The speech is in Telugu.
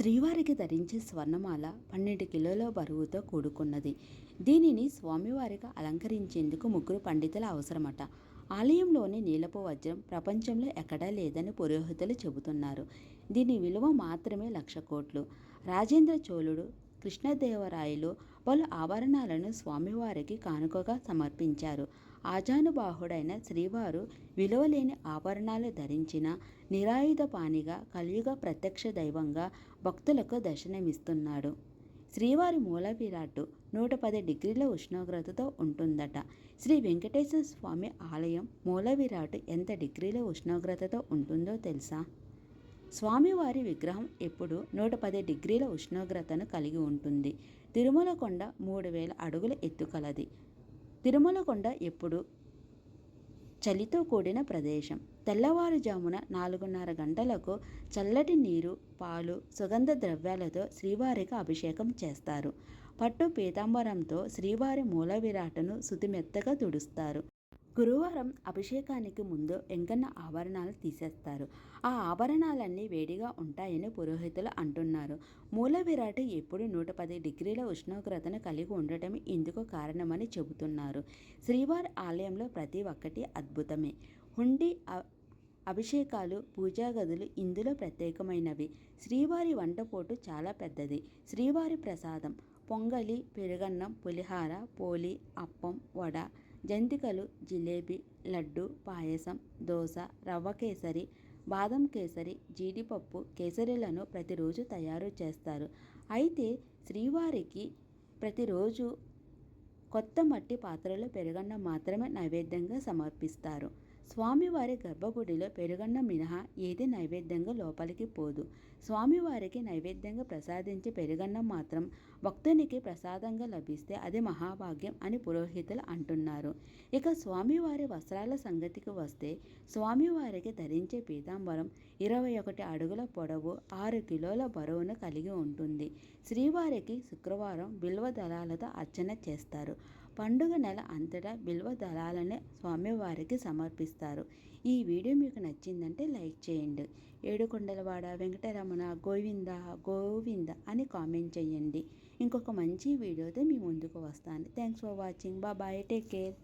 శ్రీవారికి ధరించే స్వర్ణమాల పన్నెండు కిలోల బరువుతో కూడుకున్నది. దీనిని స్వామివారికి అలంకరించేందుకు ముగ్గురు పండితుల అవసరమట. ఆలయంలోని నీలపు వజ్రం ప్రపంచంలో ఎక్కడా లేదని పురోహితులు చెబుతున్నారు. దీని విలువ మాత్రమే లక్ష కోట్లు. రాజేంద్ర చోళుడు కృష్ణదేవరాయలు పలు ఆభరణాలను స్వామివారికి కానుకగా సమర్పించారు. ఆజానుబాహుడైన శ్రీవారు విలువలేని ఆభరణాలు ధరించిన నిరాయుధ పానిగా కలియుగ ప్రత్యక్ష దైవంగా భక్తులకు దర్శనమిస్తున్నాడు. శ్రీవారి మూల విరాట్టు నూట పది డిగ్రీల ఉష్ణోగ్రతతో ఉంటుందట. శ్రీ వెంకటేశ్వర స్వామి ఆలయం మూల విరాట్ ఎంత డిగ్రీల ఉష్ణోగ్రతతో ఉంటుందో తెలుసా? స్వామివారి విగ్రహం ఎప్పుడు నూట పది డిగ్రీల ఉష్ణోగ్రతను కలిగి ఉంటుంది. తిరుమల కొండ మూడు వేల అడుగుల ఎత్తు కలది. తిరుమల కొండ ఎప్పుడు చలితో కూడిన ప్రదేశం. తెల్లవారుజామున నాలుగున్నర గంటలకు చల్లటి నీరు పాలు సుగంధ ద్రవ్యాలతో శ్రీవారికి అభిషేకం చేస్తారు. పట్టు పీతాంబరంతో శ్రీవారి మూల విరాటను శుతిమెత్తగా తుడుస్తారు. గురువారం అభిషేకానికి ముందు వెంకన్న ఆభరణాలు తీసేస్తారు. ఆ ఆభరణాలన్నీ వేడిగా ఉంటాయని పురోహితులు అంటున్నారు. మూల విరాట్ ఎప్పుడు నూట పది డిగ్రీల ఉష్ణోగ్రతను కలిగి ఉండటం ఇందుకు కారణమని చెబుతున్నారు. శ్రీవారి ఆలయంలో ప్రతి ఒక్కటి అద్భుతమే. హుండీ అభిషేకాలు పూజా గదులు ఇందులో ప్రత్యేకమైనవి. శ్రీవారి వంటపోటు చాలా పెద్దది. శ్రీవారి ప్రసాదం పొంగలి పెరుగన్నం పులిహార పోలి అప్పం వడ జంతికలు జిలేబీ లడ్డు పాయసం దోశ రవ్వ కేసరి బాదం కేసరి జీడిపప్పు కేసరిలను ప్రతిరోజు తయారు చేస్తారు. అయితే శ్రీవారికి ప్రతిరోజు కొత్త మట్టి పాత్రలో పెరుగన్న మాత్రమే నైవేద్యంగా సమర్పిస్తారు. స్వామివారి గర్భగుడిలో పెరుగన్నం మినహా ఏది నైవేద్యంగా లోపలికి పోదు. స్వామివారికి నైవేద్యంగా ప్రసాదించే పెరుగన్నం మాత్రం భక్తునికి ప్రసాదంగా లభిస్తే అది మహాభాగ్యం అని పురోహితులు అంటున్నారు. ఇక స్వామివారి వస్త్రాల సంగతికి వస్తే స్వామివారికి ధరించే పీతాంబరం ఇరవై ఒకటి అడుగుల పొడవు ఆరు కిలోల బరువును కలిగి ఉంటుంది. శ్రీవారికి శుక్రవారం బిల్వ దళాలతో అర్చన చేస్తారు. పండుగ నెల అంతటా బిల్వ దళాలనే స్వామివారికి సమర్పిస్తారు. ఈ వీడియో మీకు నచ్చిందంటే లైక్ చేయండి. ఏడుకొండలవాడ వెంకటరమణ గోవింద గోవింద అని కామెంట్ చేయండి. ఇంకొక మంచి వీడియోతో మీ ముందుకు వస్తాను. Thanks for watching bye take care